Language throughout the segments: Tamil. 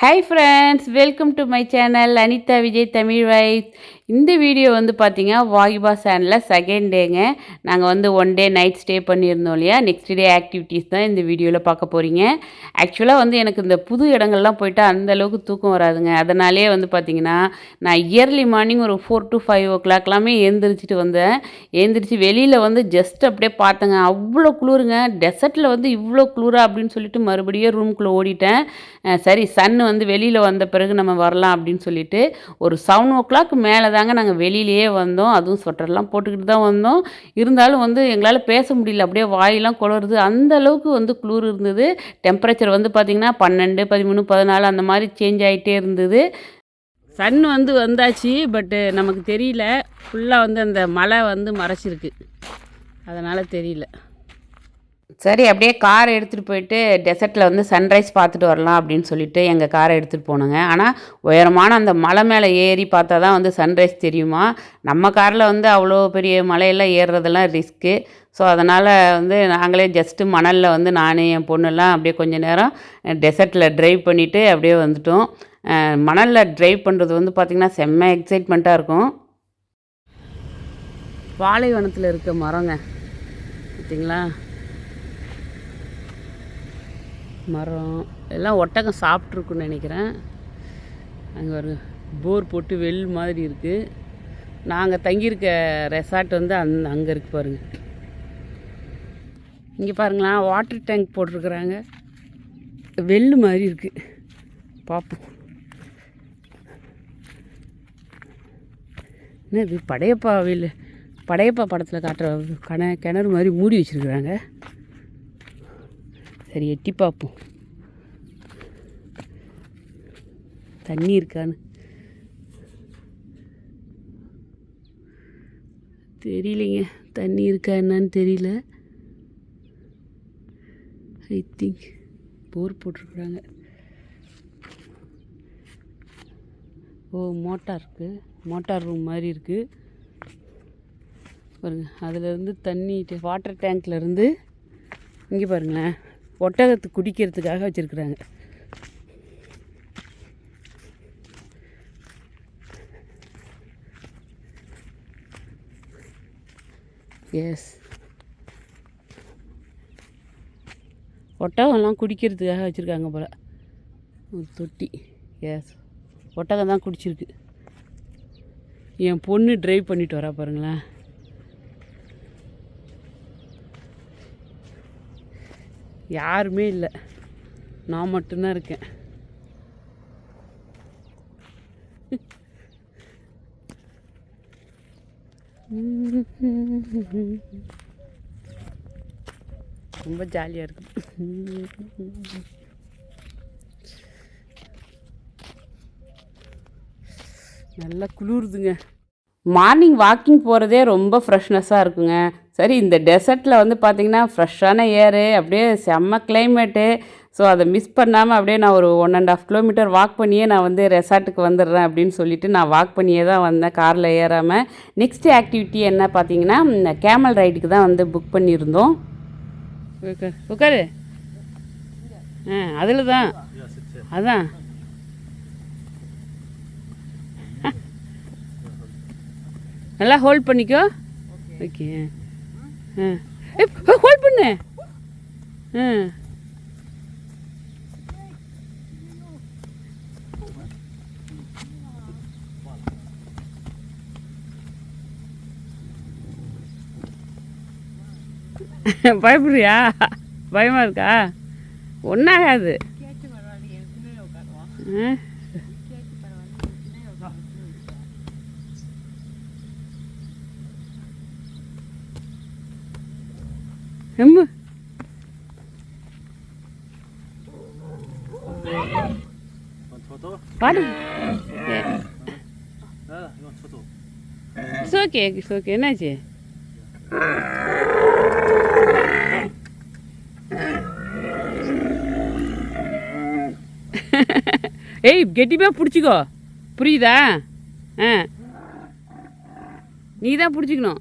Hi friends welcome to my channel Anitha Vijay Tamil wise இந்த வீடியோ வந்து பார்த்தீங்கன்னா வாகிபா சேனலில் செகண்ட் டேங்க நாங்கள் வந்து ஒன் டே நைட் ஸ்டே பண்ணியிருந்தோம் இல்லையா? நெக்ஸ்ட் டே ஆக்டிவிட்டீஸ் தான் இந்த வீடியோவில் பார்க்க போகிறீங்க ஆக்சுவலாக வந்து எனக்கு இந்த புது இடங்கள்லாம் போயிட்டு அந்தளவுக்கு தூக்கம் வராதுங்க. அதனாலே வந்து பார்த்தீங்கன்னா நான் இயர்லி மார்னிங் ஒரு ஃபோர் டு ஃபைவ் ஓ கிளாக்லாமே எழுந்திரிச்சிட்டு வந்தேன். எழுந்திரிச்சு வெளியில் வந்து ஜஸ்ட் அப்படியே பார்த்தேங்க. அவ்வளோ குளிருங்க. டெசர்ட்டில் வந்து இவ்வளோ குளிரா அப்படின்னு சொல்லிட்டு மறுபடியும் ரூம்குள்ளே ஓடிட்டேன். சரி சன் வந்து வெளியில் வந்த பிறகு நம்ம வரலாம் அப்படின்னு சொல்லிட்டு ஒரு செவன் ஓ கிளாக் மேலே தாங்க நாங்கள் வெளியிலேயே வந்தோம். அதுவும் ஸ்வெட்டர்லாம் போட்டுக்கிட்டு தான் வந்தோம். இருந்தாலும் வந்து எங்களால் பேச முடியல. அப்படியே வாயெல்லாம் குளருது. அந்த அளவுக்கு வந்து குளிர் இருந்தது. டெம்பரேச்சர் வந்து பார்த்திங்கன்னா பன்னெண்டு பதிமூணு பதினாலு அந்த மாதிரி சேஞ்ச் ஆகிட்டே இருந்தது. சன் வந்து வந்தாச்சு பட்டு நமக்கு தெரியல. ஃபுல்லாக வந்து அந்த மலை வந்து மறைச்சிருக்கு. அதனால் தெரியல. சரி அப்படியே கார் எடுத்துகிட்டு போயிட்டு டெசர்ட்டில் வந்து சன்ரைஸ் பார்த்துட்டு வரலாம் அப்படின்னு சொல்லிட்டு எங்கள் காரை எடுத்துகிட்டு போனோங்க. ஆனால் உயரமான அந்த மலை மேலே ஏறி பார்த்தா தான் வந்து சன்ரைஸ் தெரியுமா? நம்ம காரில் வந்து அவ்வளோ பெரிய மலையெல்லாம் ஏறுறதெல்லாம் ரிஸ்க்கு ஸோ அதனால் வந்து நாங்களே ஜஸ்ட்டு மணலில் வந்து நான் என் பொண்ணெல்லாம் அப்படியே கொஞ்சம் நேரம் டெசர்ட்டில் ட்ரைவ் பண்ணிவிட்டு அப்படியே வந்துட்டோம். மணலில் ட்ரைவ் பண்ணுறது வந்து பார்த்திங்கன்னா செம்ம எக்ஸைட்மெண்ட்டாக இருக்கும். பாலைவனத்தில் இருக்க மரங்க. பார்த்திங்களா மரம் எல்லாம் ஒட்டகம் சாப்பிட்ருக்குன்னு நினைக்கிறேன். அங்கே ஒரு போர் போட்டு வெல் மாதிரி இருக்குது நாங்கள் தங்கியிருக்க ரெசார்ட் வந்து அந் அங்கே இருக்கு பாருங்கள் இங்கே பாருங்களேன் வாட்டர் டேங்க் போட்டிருக்குறாங்க. வெல் மாதிரி இருக்குது பார்ப்போம் என்ன இது படையப்பா வெல் படையப்பா படத்தில் காட்டுற கண கிணறு மாதிரி மூடி வச்சுருக்குறாங்க. சரி எட்டி பார்ப்போம். தண்ணி இருக்கான்னு. தெரியலைங்க தண்ணி இருக்கா என்னன்னு தெரியல. ஐ திங்க் போர் போட்டிருக்குறாங்க. ஓ மோட்டார் இருக்குது மோட்டார் ரூம் மாதிரி இருக்குது பாருங்கள் அதுலேருந்து தண்ணி வாட்டர் டேங்க்லேருந்து இங்கே பாருங்களேன். ஒட்டகத்துக்கு குடிக்கிறதுக்காக வச்சுருக்குறாங்க. எஸ் ஒட்டகம்லாம் குடிக்கிறதுக்காக வச்சுருக்காங்க போல். ஒரு தொட்டி. எஸ் ஒட்டகம் தான் குடிச்சிருக்கு. என் பொண்ணு ட்ரைவ் பண்ணிட்டு வரா பாருங்களேன். யாருமே இல்லை. நான் மட்டும்தான் இருக்கேன். ரொம்ப ஜாலியாக இருக்கு. நல்லா குளிருதுங்க. மார்னிங் வாக்கிங் போகிறதே ரொம்ப ஃப்ரெஷ்னஸாக இருக்குங்க. சரி இந்த டெசர்ட்டில் வந்து பார்த்திங்கன்னா ஃப்ரெஷ்ஷான ஏரு அப்படியே செம்ம கிளைமேட்டு. ஸோ அதை மிஸ் பண்ணாமல் அப்படியே நான் ஒரு one and half kilometre walk பண்ணியே நான் வந்து ரெசார்ட்டுக்கு வந்துடுறேன் அப்படின்னு சொல்லிட்டு நான் வாக் பண்ணியே தான் வந்தேன் காரில் ஏறாமல் நெக்ஸ்ட்டு ஆக்டிவிட்டி என்ன பார்த்தீங்கன்னா கேமல் ரைடுக்கு தான் வந்து புக் பண்ணியிருந்தோம். உட்காரு. ஆ அதில் தான். அதான். நல்லா ஹோல்ட் பண்ணிக்கோ. ஓகே. ஆ ஹோல்ட் பண்ணு. ஆ. பயப்படுறியா? பயமா இருக்கா? ஒன்றாகாது ஆ. எம்பு பாடு. இட்ஸ் ஓகே இட்ஸ் ஓகே என்னாச்சு? ஏய் கெட்டிப்பே பிடிச்சிக்கோ. புரியுதா? ஆ. நீ தான் பிடிச்சிக்கணும்.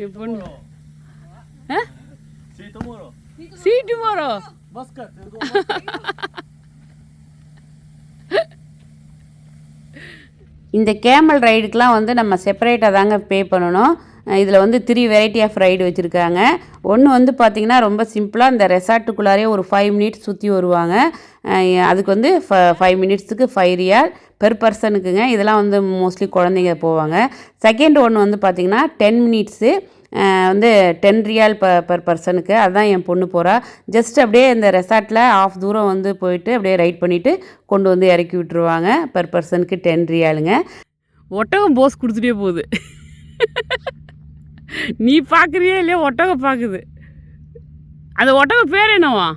என் பொண்ணு இந்த கேமல் ரைடுக்கெலாம் வந்து நம்ம செப்பரேட்டாக தாங்க பே பண்ணணும். இதில் வந்து த்ரீ வெரைட்டி ஆஃப் ரைடு வச்சுருக்காங்க. ஒன்று வந்து பார்த்திங்கன்னா ரொம்ப சிம்பிளாக இந்த ரெசார்ட்டுக்குள்ளாரே ஒரு ஃபைவ் மினிட்ஸ் சுற்றி வருவாங்க. அதுக்கு வந்து ஃபைவ் மினிட்ஸுக்கு ஃபைவ் ரியால் பெர் பர்சனுக்குங்க இதெல்லாம் வந்து மோஸ்ட்லி குழந்தைங்க போவாங்க. செகண்ட் ஒன்று வந்து பார்த்திங்கன்னா டென் மினிட்ஸு வந்து டென் ரியால் ப பர் பர்சனுக்கு அதுதான் என் பொண்ணு போகிறா ஜஸ்ட் அப்படியே இந்த ரெசார்ட்டில் ஆஃப் தூரம் வந்து போயிட்டு அப்படியே ரைட் பண்ணிவிட்டு கொண்டு வந்து இறக்கி விட்டுருவாங்க. பர் பர்சனுக்கு டென் ரியாலுங்க ஒட்டகம் போஸ் கொடுத்துட்டே போகுது. நீ பார்க்குறியே இல்லையா? ஒட்டகம் பார்க்குது அந்த ஒட்டகம் பேர் என்னவா?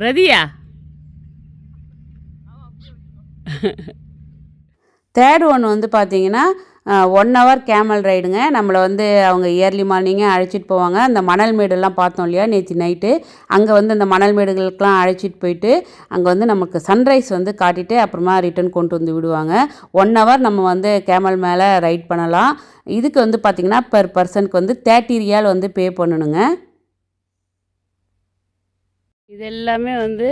ரதியா? தேர்ட் ஒன் வந்து பார்த்தீங்கன்னா ஒன் ஹவர் கேமல் ரைடுங்க நம்மளை வந்து அவங்க இயர்லி மார்னிங்கே அழைச்சிட்டு போவாங்க. அந்த மணல் மேடெல்லாம் பார்த்தோம் இல்லையா நேற்று நைட்டு அங்கே வந்து அந்த மணல் மேடுகளுக்கெலாம் அழைச்சிட்டு போயிட்டு அங்கே வந்து நமக்கு சன்ரைஸ் வந்து காட்டிட்டு அப்புறமா ரிட்டர்ன் கொண்டு வந்து விடுவாங்க. ஒன் ஹவர் நம்ம வந்து கேமல் மேலே ரைட் பண்ணலாம். இதுக்கு வந்து பார்த்திங்கன்னா பெர் பர்சனுக்கு வந்து தேர்ட்டி ரியால் வந்து பே பண்ணணுங்க. இது எல்லாமே வந்து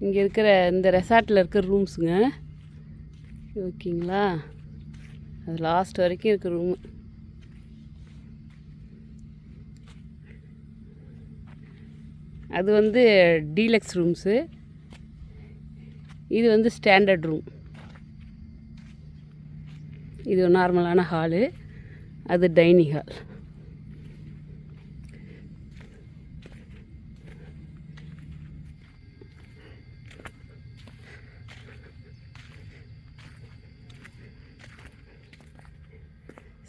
இங்கே இருக்கிற இந்த ரெசார்ட்டில் இருக்கிற ரூம்ஸுங்க. ஓகேங்களா? அது லாஸ்ட் வரைக்கும் இருக்க ரூமு அது வந்து டீலக்ஸ் ரூம்ஸு இது வந்து ஸ்டாண்டர்ட் ரூம் இது நார்மலான ஹாலு அது dining hall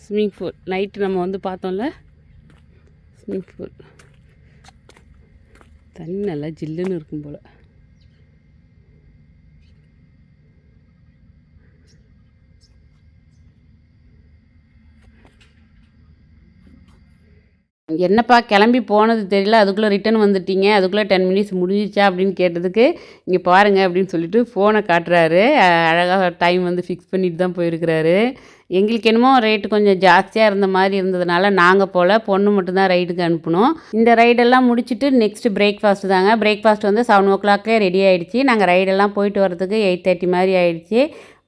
swimming pool night நம்ம வந்து பார்த்தோம்ல. ஸ்விம்மிங் பூல் தண்ணி நல்லா ஜில்லுன்னு இருக்கும் போல். என்னப்பா கிளம்பி போனது தெரியல அதுக்குள்ளே ரிட்டன் வந்துட்டீங்க அதுக்குள்ளே டென் மினிட்ஸ் முடிஞ்சிச்சா அப்படின்னு கேட்டதுக்கு இங்கே பாருங்க அப்படின்னு சொல்லிட்டு ஃபோனை காட்டுறாரு. அழகாக டைம் வந்து ஃபிக்ஸ் பண்ணிட்டு தான் போயிருக்கிறாரு. எங்களுக்கு என்னமோ ரேட்டு கொஞ்சம் ஜாஸ்தியாக இருந்த மாதிரி இருந்ததுனால நாங்கள் போல் பொண்ணு மட்டும்தான் ரைடுக்கு அனுப்பணும் இந்த ரைடெல்லாம் முடிச்சுட்டு நெக்ஸ்ட் பிரேக்ஃபாஸ்ட் தாங்க. பிரேக்ஃபாஸ்ட் வந்து செவன் ஓ கிளாக்கே ரெடி ஆகிடுச்சு நாங்கள் ரைடெல்லாம் போயிட்டு வரதுக்கு எயிட் தேர்ட்டி மாதிரி ஆகிடுச்சு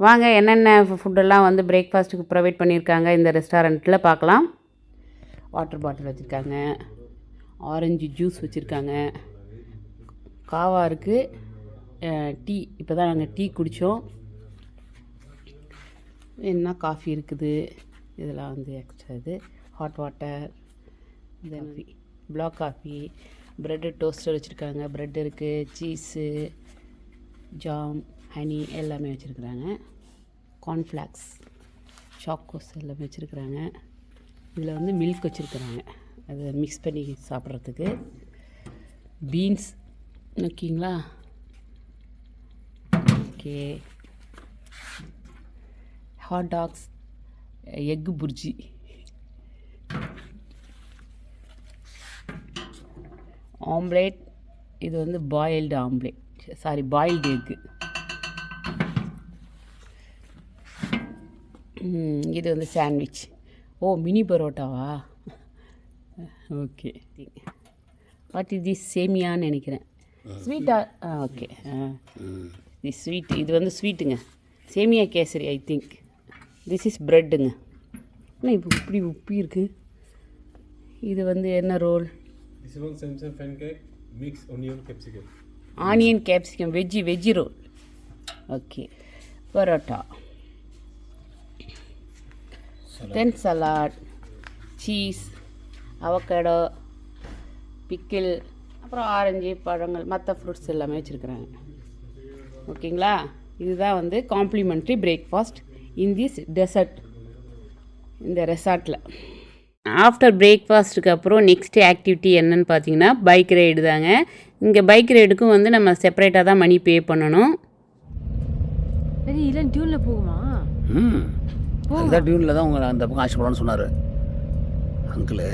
வாங்க என்னென்ன ஃபுட்டெல்லாம் வந்து பிரேக்ஃபாஸ்ட்டுக்கு ப்ரொவைட் பண்ணியிருக்காங்க இந்த ரெஸ்டாரண்ட்டில் பார்க்கலாம் வாட்டர் பாட்டில் வச்சுருக்காங்க. ஆரஞ்சு ஜூஸ் வச்சுருக்காங்க. காவா இருக்குது டீ இப்போ தான் நாங்கள் டீ குடித்தோம் என்ன காஃபி இருக்குது? இதெல்லாம் வந்து எக்ஸ்ட்ரா இது. Hot water coffee black coffee bread toaster வச்சுருக்காங்க. ப்ரெட் இருக்குது சீஸு ஜாம் ஹனி எல்லாமே வச்சுருக்குறாங்க. கார்ன்ஃப்ளாக்ஸ் சாக்கோஸ் எல்லாமே வச்சுருக்குறாங்க. இதில் வந்து மில்க் வச்சுருக்குறாங்க. அதை மிக்ஸ் பண்ணி சாப்பிட்றதுக்கு. பீன்ஸ் ஓகேங்களா? Okay. Hot dogs egg bhurji omelette இது வந்து boiled omelette sorry boiled egg இது வந்து சாண்ட்விச் ஓ மினி பரோட்டாவா? ஓகே. வாட் இஸ் திஸ் சேமியான்னு நினைக்கிறேன். ஸ்வீட்டா ஆ? ஓகே ஆ. இது ஸ்வீட் இது வந்து ஸ்வீட்டுங்க சேமியா kesari I think this is ப்ரெட்டுங்க என்ன இப்போ இப்படி உப்பி இருக்கு? இது வந்து என்ன roll mix onion capsicum. Onion capsicum veggie veggie roll okay parotta then salad cheese avocado pickle அப்புறம் ஆரஞ்சு பழங்கள் மற்ற ஃப்ரூட்ஸ் எல்லாமே வச்சுருக்குறாங்க. ஓகேங்களா? இதுதான் வந்து complimentary breakfast in this dessert இந்த ரெசார்ட்டில் ஆஃப்டர் பிரேக்ஃபாஸ்ட்டுக்கு அப்புறம் நெக்ஸ்ட் ஆக்டிவிட்டி என்னன்னு பார்த்தீங்கன்னா பைக் ரைடு தாங்க. இங்கே பைக் ரைடுக்கும் வந்து நம்ம செப்பரேட்டாக தான் மணி பே பண்ணணும். சரி இதெல்லாம் டியூனில் போகுமா? ம். அதுதான் டியூனில் தான் உங்களை அந்த பக்கம் ஆசைப்படணும்னு சொன்னார். அங்கிளு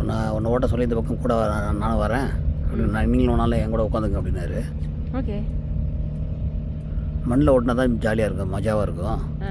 உன்னை உன்னை ஓட்ட சொல்லி இந்த பக்கம் கூட நானும் வரேன். அப்படின்னு நான் நீங்களும் நாள் என் கூட உட்காந்துங்க அப்படின்னாரு. ஓகே. மண்ணில் ஓட்டினா தான் ஜாலியாக இருக்கும் மஜாவாக இருக்கும் ஆ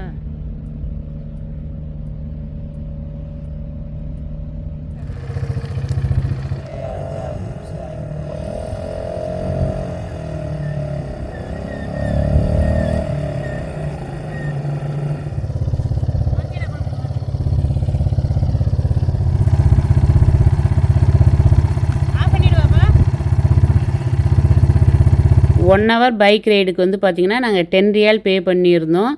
ஒன் ஹவர் பைக் ரைடுக்கு வந்து பார்த்திங்கன்னா நாங்கள் டென் ரியால் பே பண்ணியிருந்தோம்.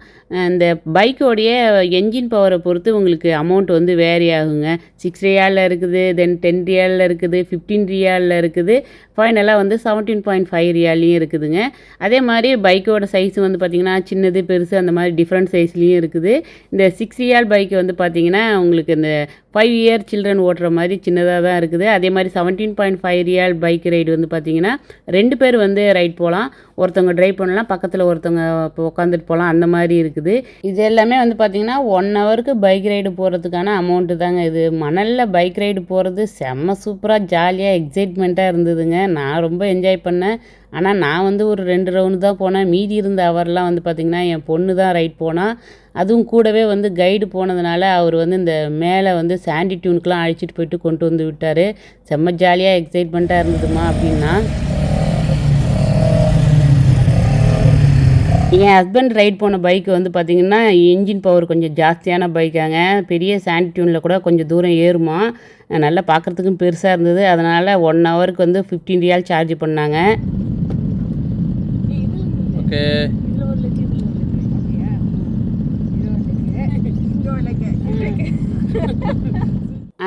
அந்த பைக்கோடைய என்ஜின் பவரை பொறுத்து உங்களுக்கு அமௌண்ட் வந்து வேரி ஆகுங்க. சிக்ஸ் ரியாலில் இருக்குது தென் டென் ரியாலில் இருக்குது ஃபிஃப்டீன் ரியாலில் இருக்குது. ஃபைனலாக வந்து செவன்டீன் பாயிண்ட் ஃபைவ் ரியாலையும் இருக்குதுங்க. அதே மாதிரி பைக்கோட சைஸ் வந்து பார்த்திங்கன்னா சின்னது பெருசு அந்த மாதிரி டிஃப்ரெண்ட் சைஸ்லேயும் இருக்குது. இந்த சிக்ஸ் ரியால் பைக் வந்து பார்த்திங்கன்னா உங்களுக்கு இந்த ஃபைவ் இயர் சில்ட்ரன் ஓட்டுற மாதிரி சின்னதாக தான் இருக்குது. அதே மாதிரி seventeen point five riyal bike ride வந்து பார்த்திங்கன்னா ரெண்டு பேர் வந்து ரைட் போகலாம் ஒருத்தவங்க ட்ரைவ் பண்ணலாம். பக்கத்தில் ஒருத்தவங்க இப்போ உட்காந்துட்டு போகலாம் அந்த மாதிரி இருக்குது. இது எல்லாமே வந்து பார்த்திங்கன்னா ஒன் ஹவருக்கு பைக் ரைடு போகிறதுக்கான அமௌண்ட்டு தாங்க இது. மணலில் பைக் ரைடு போகிறது செம்ம சூப்பராக ஜாலியாக எக்ஸைட்மெண்ட்டாக இருந்ததுங்க. நான் ரொம்ப என்ஜாய் பண்ணேன். ஆனால் நான் வந்து ஒரு ரெண்டு ரவுண்டு தான் போனேன். மீதி இருந்த அவர்லாம் வந்து பார்த்திங்கன்னா என் பொண்ணு தான் ரைட் போனால் அதுவும் கூடவே வந்து கைடு போனதுனால அவர் வந்து இந்த மேலே வந்து சாண்டி டியூனுக்குலாம் அழைச்சிட்டு போயிட்டு கொண்டு வந்து விட்டார். செம்ம ஜாலியாக எக்ஸைட்மெண்ட்டாக இருந்ததுமா அப்படின்னா. என் ஹஸ்பண்ட் ரைட் போன பைக் வந்து பார்த்திங்கன்னா இன்ஜின் பவர் கொஞ்சம் ஜாஸ்தியான பைக்காங்க பெரிய சாண்டி டியூனில் கூட கொஞ்சம் தூரம் ஏறுமா. நல்லா பார்க்குறதுக்கும் பெருசாக இருந்தது. அதனால் ஒன் ஹவருக்கு வந்து ஃபிஃப்டீன் ரியால் சார்ஜ் பண்ணாங்க. இருக்கு.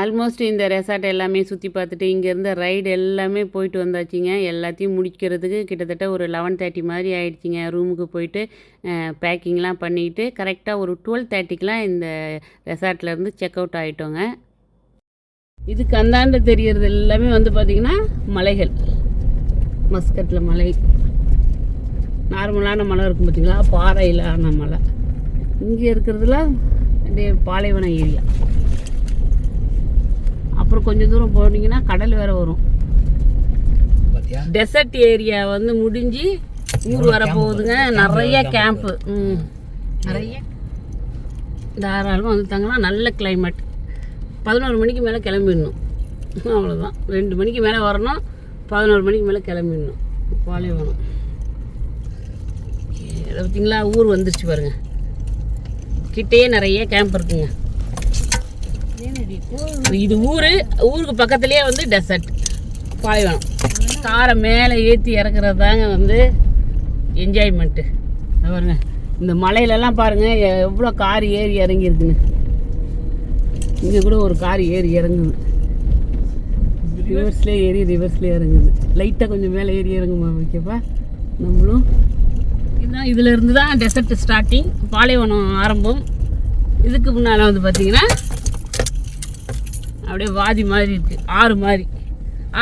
ஆல்மோஸ்ட் இந்த ரெசார்ட் எல்லாமே சுற்றி பார்த்துட்டு இங்கேருந்து ரைடு எல்லாமே போயிட்டு வந்தாச்சுங்க. எல்லாத்தையும் முடிக்கிறதுக்கு கிட்டத்தட்ட ஒரு லெவன் தேர்ட்டி மாதிரி ஆயிடுச்சிங்க. ரூமுக்கு போயிட்டு பேக்கிங்லாம் பண்ணிக்கிட்டு கரெக்டாக ஒரு டுவெல் தேர்ட்டிக்கெலாம் இந்த ரெசார்ட்லேருந்து செக் அவுட் ஆகிட்டோங்க இதுக்கு அந்தாண்ட தெரியறது எல்லாமே வந்து பார்த்திங்கன்னா மலைகள். மஸ்கட்டில் மலை. நார்மலான மலை இருக்கும் பார்த்தீங்களா பாறையிலான மலை. இங்கே இருக்கிறதுலாம் அப்படியே பாலைவன ஏரியா. அப்புறம் கொஞ்சம் தூரம் போனீங்கன்னா கடல் வேற வரும். டெசர்ட் ஏரியா வந்து முடிஞ்சு ஊர் வர போகுதுங்க. நிறைய கேம்ப்பு ம். நிறைய தாராளமாக வந்து தங்கலாம் நல்ல climate. பதினோரு மணிக்கு மேலே கிளம்பிடணும். அவ்வளோதான் ரெண்டு மணிக்கு மேலே வரணும் பதினோரு மணிக்கு மேலே கிளம்பிடணும். பாலைவனம். பார்த்தீங்களா ஊர் வந்துருச்சு பாருங்க. கிட்டேயே நிறைய கேம்ப் இருக்குங்க. இது ஊர் ஊருக்கு பக்கத்துலேயே வந்து டெசர்ட் பாலைவனம் காரை மேலே ஏற்றி இறக்குறது தாங்க வந்து என்ஜாய்மெண்ட்டு பாருங்க. இந்த மலையிலலாம் பாருங்கள் எவ்வளோ கார் ஏறி இறங்கியிருக்குன்னு இங்கே கூட ஒரு கார் ஏறி இறங்குது. ரிவர்ஸ்லேயே ஏறி ரிவர்ஸ்லேயே இறங்குது. லைட்டாக கொஞ்சம் மேலே ஏறி இறங்குமா ஓகேப்பா நம்மளும் இதுதான் இதிலிருந்து தான் டெசர்ட் ஸ்டார்டிங் பாலைவனம் ஆரம்பம். இதுக்கு முன்னால் வந்து பார்த்திங்கன்னா அப்படியே வாதி மாதிரி இருக்குது ஆறு மாதிரி.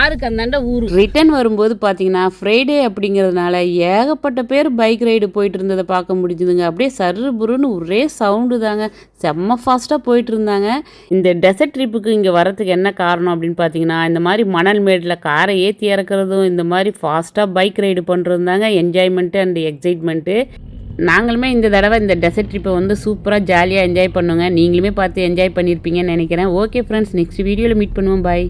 ஆறுக்கு அந்தாண்ட ஊர். ரிட்டர்ன் வரும்போது பார்த்தீங்கன்னா ஃப்ரைடே அப்படிங்கிறதுனால ஏகப்பட்ட பேர் பைக் ரைடு போயிட்டு இருந்ததை பார்க்க முடிஞ்சுதுங்க. அப்படியே சர்ரு புருன்னு ஒரே சவுண்டு தாங்க. செம்ம ஃபாஸ்ட்டாக போயிட்டு இருந்தாங்க. இந்த டெசர்ட் ட்ரிப்புக்கு இங்கே வரதுக்கு என்ன காரணம் அப்படின்னு பார்த்தீங்கன்னா இந்த மாதிரி மணல் மேடில் காரை ஏற்றி இறக்குறதும் இந்த மாதிரி ஃபாஸ்ட்டாக பைக் ரைடு பண்ணுறது தாங்க என்ஜாய்மெண்ட்டு அண்ட் எக்ஸைட்மெண்ட்டு நாங்களுமே இந்த தடவை இந்த டெசர்ட் ட்ரிப்பை வந்து சூப்பராக ஜாலியாக என்ஜாய் பண்ணுங்க. நீங்களுமே பார்த்து என்ஜாய் பண்ணியிருப்பீங்கன்னு நினைக்கிறேன். ஓகே ஃப்ரெண்ட்ஸ் நெக்ஸ்ட் வீடியோவில் மீட் பண்ணுவோம். பாய்